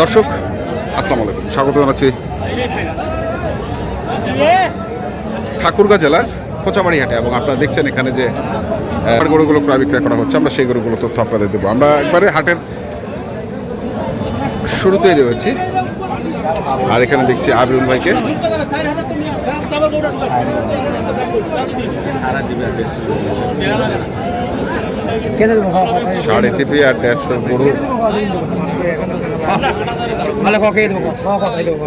দর্শক, আসসালামু আলাইকুম। স্বাগত জানাচ্ছি ঠাকুরগাঁ জেলার খোঁচাবাড়ি হাটে এবং আপনারা দেখছেন এখানে যে গরুগুলো ক্রয় বিক্রয় করা হচ্ছে। আমরা সেই গরুগুলো তথ্য আপনাদের দেবো। আমরা একবারে হাটের শুরুতেই রয়েছি। আর এখানে দেখছি আবিরুল ভাইকে। সাড়ে টিপি আর দেড়শো গরু। ভালো খেয়ে দেবো খেয়ে দেবো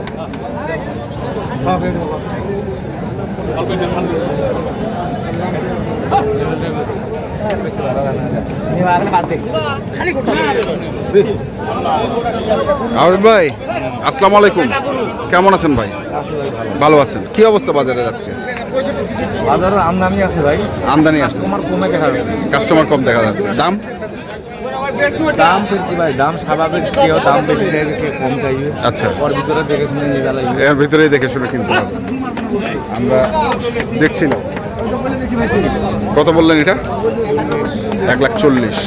ভাই আসসালামু আলাইকুম। কেমন আছেন ভাই? ভালো আছেন। কি অবস্থা বাজারের আজকে? বাজারে আমদানি আছে ভাই। আমদানি আসছে তোমার কমে দেখা যাবে কাস্টমার কম দেখা যাচ্ছে। দাম? দাম কি ভাই দাম স্বাভাবিক কেউ দাম বেশি চাইবে কেউ কম চাইবে? আচ্ছা। ওর ভিতরে দেখে শুনে নিয়ে গেলে এর ভিতরেই দেখে শুনে কিনতে হবে। আমরা দেখছি না। কত বললেন এটা? এক লাখ চল্লিশ।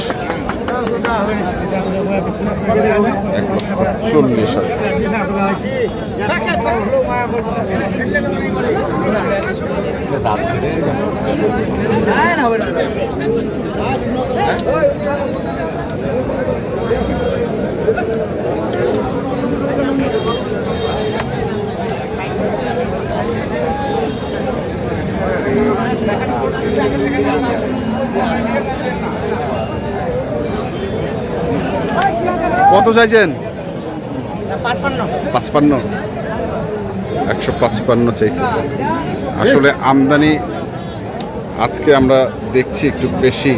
চল্লিশ হাজার। কত চাইছেন? পাঁচপান্ন। একশো পাঁচপান্ন চাইছে। আসলে আমদানি আজকে আমরা দেখছি একটু বেশি।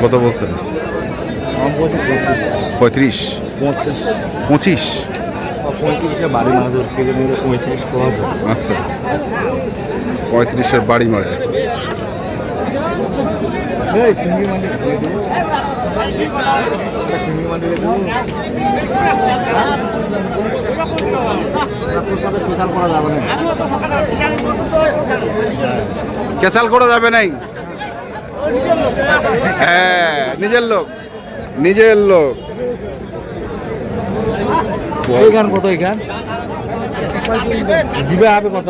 কত বলছেন? পঁয়ত্রিশ। পঁচিশ। পঁয়ত্রিশে বাড়ি মারা কেজি নিলে পঁয়ত্রিশ আচ্ছা। পঁয়ত্রিশের বাড়ি মারে কেচাল করা যাবে নাই? হ্যাঁ নিজের লোক। নিজের লোক। এইখান কত এইখান দিবে হবে কত?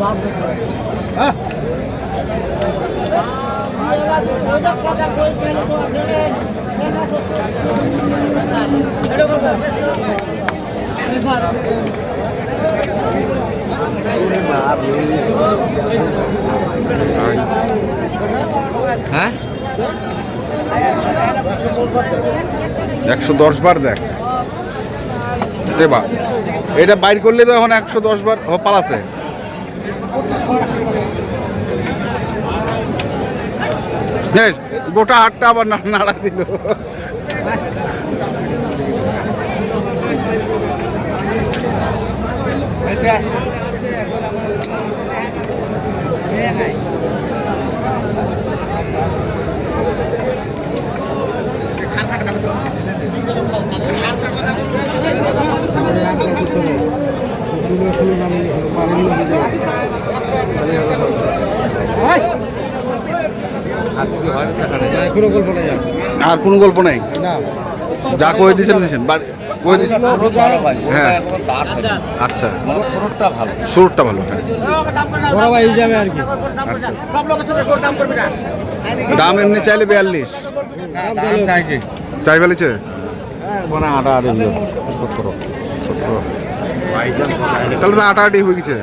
দাম হ্যাঁ? একশো দশ বার দেখ। এটা বাইর করলে তো এখন একশো দশ বার ও পালাচ্ছে বেশ, গোটা হাটটা আবার নাড়া দিল। এখনও গল্প নেই আর। কোনো গল্প নাই? না। যা কই দিয়েছেন দিয়েছেন। বাড়ি দিয়েছেন? হ্যাঁ। আচ্ছা। ভালো। শুরুটা ভালো হ্যাঁ। ভাই আর কি। দাম এমনি চাইলে বিয়াল্লিশ। চাই ফেলেছে? মানে সতেরো তাহলে তো আটাআটি হয়ে গেছে।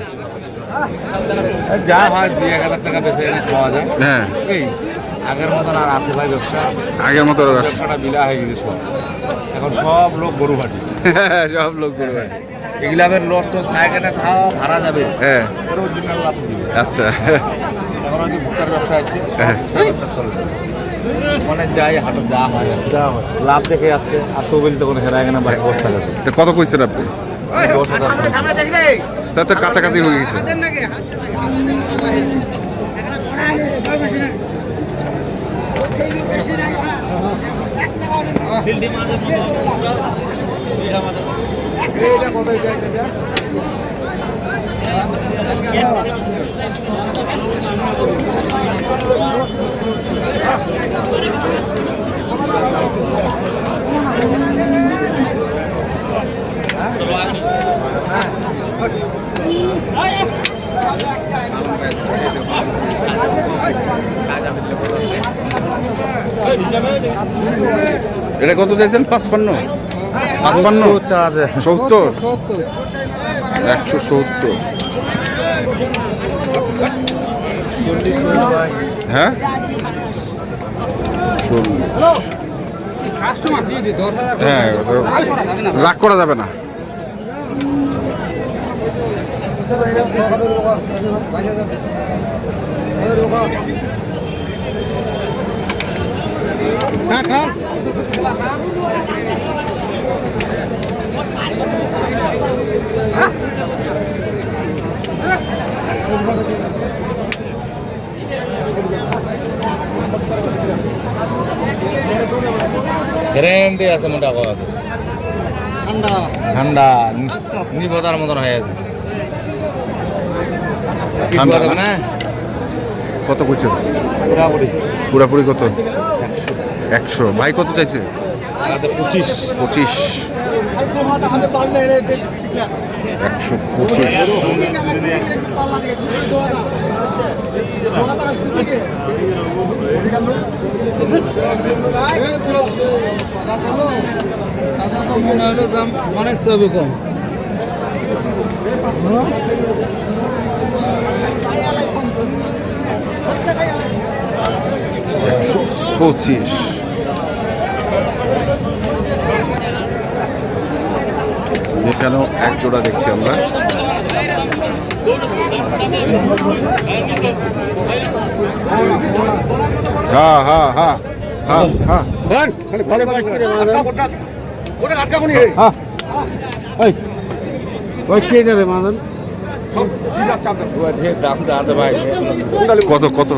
যা হয় দুই এক হাজার টাকা বেশি খাওয়া যায়। হ্যাঁ। এই আগের মতন আর আছে ভাই ব্যবসা আগের মতো ব্যবসাটা বিলা হয়ে গেছে সব এখন সব লোক গরু হাঁটি সব লোক করবে এগুলা আবার লস টস খায় কেটে খাওয়া ভাড়া যাবে হ্যাঁ ওর অরিজিনাল লাভ দিবে আচ্ছা এখন হয়তো ভুট্টার ব্যবসা আছে হ্যাঁ। ব্যবসা মানে যাই হাটে যা হয় যা হয় লাভ দেখে যাচ্ছে আর তবিল তো কোনো হেরায় গেছে বাইরে বসে গেছে তা কত কইছেন আপনি দশ হাজার তাতে কাছাকাছি হয়ে গেছে এটা কত চাইছেন? পাঁচপান্ন? পাঁচপান্ন? সত্তর? একশো সত্তর। হ্যাঁ। হ্যাঁ লাখ করা যাবে না। গ্যারেন্টি আছে মোটা কথা ঠান্ডা। নিবতার মতন হয়ে আছে। ঠান্ডা ঠান্ডা না? কত কইছে পুরাপুরি। পুরাপুরি কত? একশো। ভাই কত চাইছে? পঁচিশ। পঁচিশ। একশো পঁচিশ। অনেক ছবি কম পঁচিশ। এখানেও এক জোড়া দেখছি আমরা। হ্যাঁ হ্যাঁ হ্যাঁ হ্যাঁ হ্যাঁ কত কত?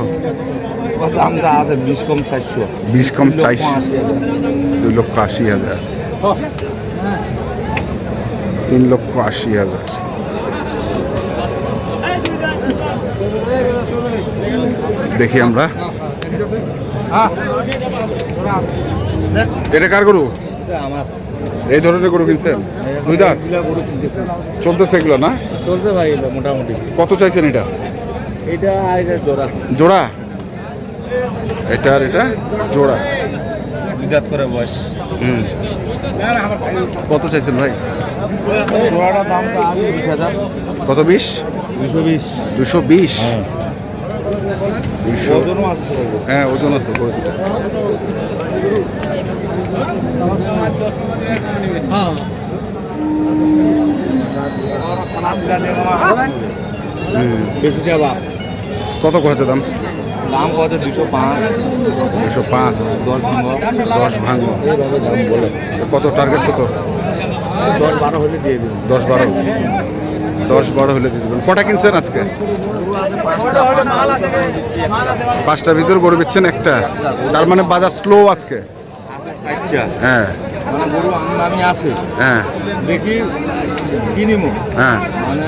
বিশ কম চারশো। বিশ কম চাইশ দুই লক্ষ আশি হাজার। তিন লক্ষ আশি হাজার। দেখি আমরা। এটা কার গরু? এই ধরনের গরু কিনছেন? দুই দাঁত? চলতেছে এগুলো না? চলছে ভাই মোটামুটি। কত চাইছেন এটা? জোড়া। জোড়া? এটা আর এটা? জোড়া। করে বয়স। কত চাইছেন ভাই? কত বিশ? দুশো বিশ। দুশো বিশ। হ্যাঁ। ওজন আছে। বেশি যাবা কত কয়েছে দাম? দাম কত? দুশো পাঁচ। দুশো পাঁচ। দশ ভাঙো। দশ ভাঙো। এইভাবে দাম বলে কত টার্গেট কত? দশ বারো হলে দিয়ে দিন। দশ বারো। দশ বারো হলে দিয়ে দেবেন। কটা কিনছেন আজকে? পাঁচটার ভিতর গরু বেচছেন একটা। তার মানে বাজার স্লো আজকে। হ্যাঁ। মানে গরু আমদামি আছে। হ্যাঁ। দেখি কিনিমো। হ্যাঁ। মানে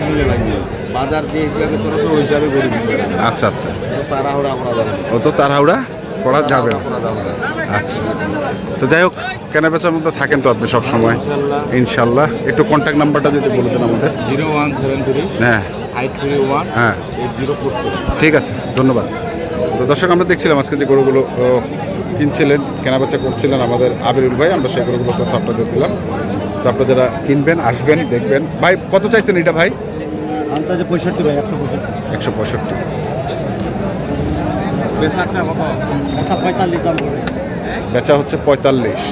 কিনলে লাগবে। বাজার যে হিসাবে চলেছে ওই হিসাবে গরু আচ্ছা আচ্ছা। তাড়াহুড়া করা যাবে না। ও তো তাড়াহুড়া করা যাবে। আচ্ছা। তো যাই হোক কেনা বেচার মধ্যে থাকেন তো আপনি সব সময় ইনশাল্লাহ। একটু কন্ট্যাক্ট নাম্বারটা যদি বলে দেন আমাদের। জিরো ওয়ান সেভেন থ্রি হ্যাঁ। ফাইভ থ্রি ওয়ান হ্যাঁ। এইট জিরো ফোর ঠিক আছে ধন্যবাদ। তো দর্শক আমরা দেখছিলাম আজকে যে গরুগুলো ও, কিনছিলেন কেনাবেচা করছিলেন আমাদের আবিরুল ভাই আমরা সেই গরুগুলো তথ্য আপনাদের দিলাম। তো আপনারা যারা কিনবেন আসবেন দেখবেন। ভাই কত চাইছেন এটা ভাই? পঁয়ষট্টি ভাই একশো পঁয়ষট্টি। একশো পঁয়ষট্টি। বেসারটা কত? আচ্ছা পঁয়তাল্লিশ দাম করে। বেচা হচ্ছে পঁয়তাল্লিশ।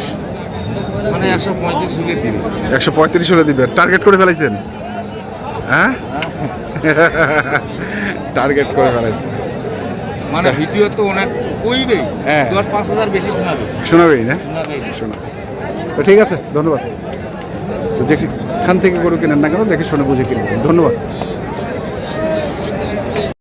মানে একশো পঁয়ত্রিশ হলে দিবি। একশো পঁয়ত্রিশ হলে দিবেন টার্গেট করে ফেলাইছেন? হ্যাঁ? টার্গেট করে ফেলাইছেন। মানে ভিডিও তো অনেক কইবে হ্যাঁ। দশ পাঁচ হাজার বেশি শোনাবে। শোনাবেই না? শোনাবে। তো ঠিক আছে ধন্যবাদ। তো যেখান থেকে গরু কেনেন না কেন দেখে শুনে বুঝে কিনবেন। ধন্যবাদ।